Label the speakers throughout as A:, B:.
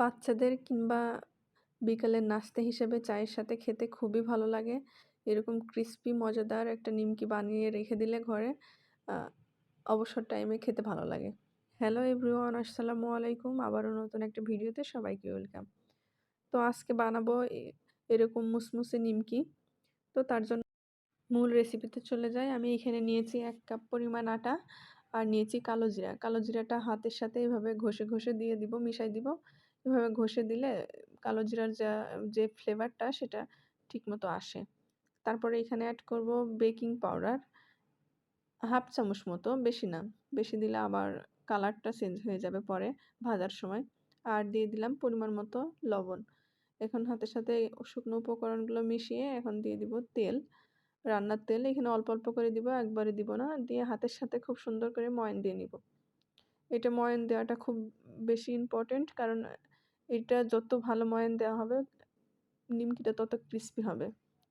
A: বাচ্চাদের কিংবা বিকালের নাস্তা হিসেবে চায়ের সাথে খেতে খুবই ভালো লাগে। এরকম ক্রিস্পি মজাদার একটা নিমকি বানিয়ে রেখে দিলে ঘরে অবসর টাইমে খেতে ভালো লাগে। হ্যালো এভরিওয়ান আসসালামু আলাইকুম। আবারও নতুন একটা ভিডিওতে সবাইকে ওয়েলকাম তো আজকে বানাবো এরকম মুসমুসে নিমকি। তো তার জন্য মূল রেসিপিতে চলে যাই। আমি এখানে নিয়েছি এক কাপ পরিমাণ আটা আর নিয়েছি কালো জিরা। কালো জিরাটা হাতের সাথে এভাবে ঘষে ঘষে দিয়ে দিব, মিশাই দিব। এভাবে ঘষে দিলে কালো জিরার যা, যে ফ্লেভারটা সেটা ঠিকমতো আসে। তারপরে এখানে অ্যাড করব বেকিং পাউডার হাফ চামচ মতো, বেশি না। বেশি দিলে আবার কালারটা চেঞ্জ হয়ে যাবে পরে ভাজার সময়। আর দিয়ে দিলাম পরিমাণ মতো লবণ। এখন হাতের সাথে শুকনো উপকরণগুলো মিশিয়ে এখন দিয়ে দিব তেল। রান্নার তেল এখানে অল্প অল্প করে দিব, একবারে দিব না। দিয়ে হাতের সাথে খুব সুন্দর করে ময়ন দিয়ে নিব। এটা ময়ন দেওয়াটা খুব বেশি ইম্পর্টেন্ট কারণ এটা যত ভালো ময়ন দেওয়া হবে, নিমকিটা তত ক্রিস্পি হবে।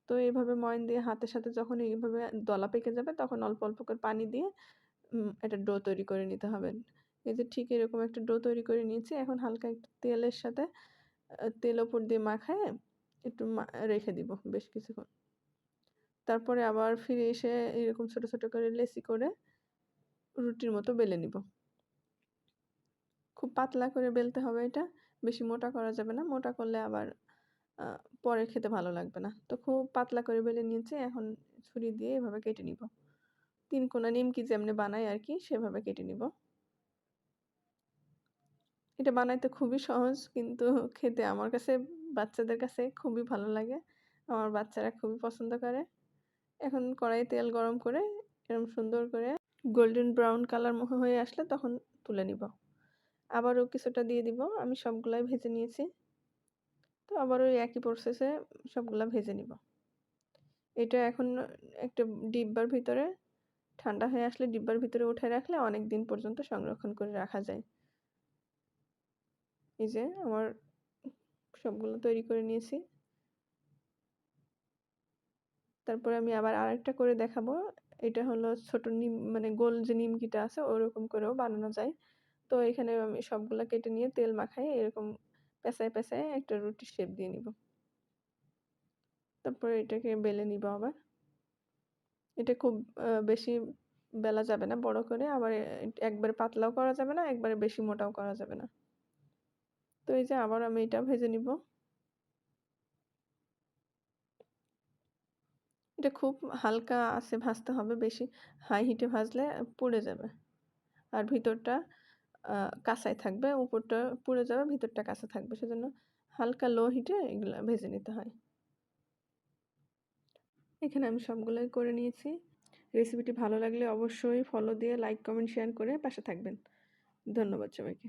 A: তো এইভাবে ময়ন দিয়ে হাতের সাথে যখন এইভাবে দলা পেকে যাবে, তখন অল্প অল্প করে পানি দিয়ে একটা ডো তৈরি করে নিতে হবে। এই যে ঠিক এরকম একটা ডো তৈরি করে নিয়েছি, এখন হালকা একটু তেলের সাথে তেল ওপর দিয়ে মাখায় একটু রেখে দিব বেশ কিছুক্ষণ। তারপরে আবার ফিরে এসে এরকম ছোট ছোট করে লেসি করে রুটির মতো বেলে নিব। খুব পাতলা করে বেলতে হবে এটা। বেশি মোটা করা যাবে না। মোটা করলে আবার পরে খেতে ভালো লাগবে না। তো খুব পাতলা করে বেলে নিয়েছি, এখন ছুরি দিয়ে এভাবে কেটে নিব। তিন কোনা নিমকি যেমনি বানাই আর কি, সেভাবে কেটে নিব। এটা বানাইতে খুবই সহজ, কিন্তু খেতে আমার কাছে, বাচ্চাদের কাছে খুবই ভালো লাগে। আমার বাচ্চারা খুবই পছন্দ করে। এখন কড়াইয়ে তেল গরম করে এরকম সুন্দর করে গোল্ডেন ব্রাউন কালার হয়ে আসলে তখন তুলে নিব। আবারও কিছুটা দিয়ে দিব। আমি সবগুলাই ভেজে নিয়েছি। তো আবার ওই একই প্রসেসে সবগুলা ভেজে নিব। এটা এখন একটা ডিব্বার ভিতরে ঠান্ডা হয়ে আসলে ডিব্বার ভিতরে উঠে রাখলে অনেক দিন পর্যন্ত সংরক্ষণ করে রাখা যায়। এই যে আমার সবগুলো তৈরি করে নিয়েছি। তারপরে আমি আবার আরেকটা করে দেখাবো। এটা হলো ছোট নিম মানে গোল যে নিমকিটা আছে ওরকম করেও বানানো যায়। তো এখানে আমি সবগুলা কেটে নিয়ে তেল মাখাই এরকম পেঁচায় পেঁচায় একটা রুটির শেপ দিয়ে নিব। তারপরে এটাকে বেলে নিব আবার। এটা খুব বেশি বেলা যাবে না, বড় করে। আবার একবারে পাতলাও করা যাবে না, একবারে বেশি মোটাও করা যাবে না। তো এই যে আবার আমি এটা ভেজে নিব। এটা খুব হালকা আছে ভাজতে হবে, বেশি হাই হিটে ভাজলে পুড়ে যাবে। আর ভিতরটা কাঁচাই থাকবে, উপরটা পুড়ে যাবে, ভিতরটা কাঁচা থাকবে। সেজন্য হালকা লো হিটে এগুলো ভেজে নিতে হয়। এখানে আমি সবগুলোই করে নিয়েছি। রেসিপিটি ভালো লাগলে অবশ্যই ফলো দিয়ে, লাইক, কমেন্ট, শেয়ার করে পাশে থাকবেন। ধন্যবাদ সবাইকে।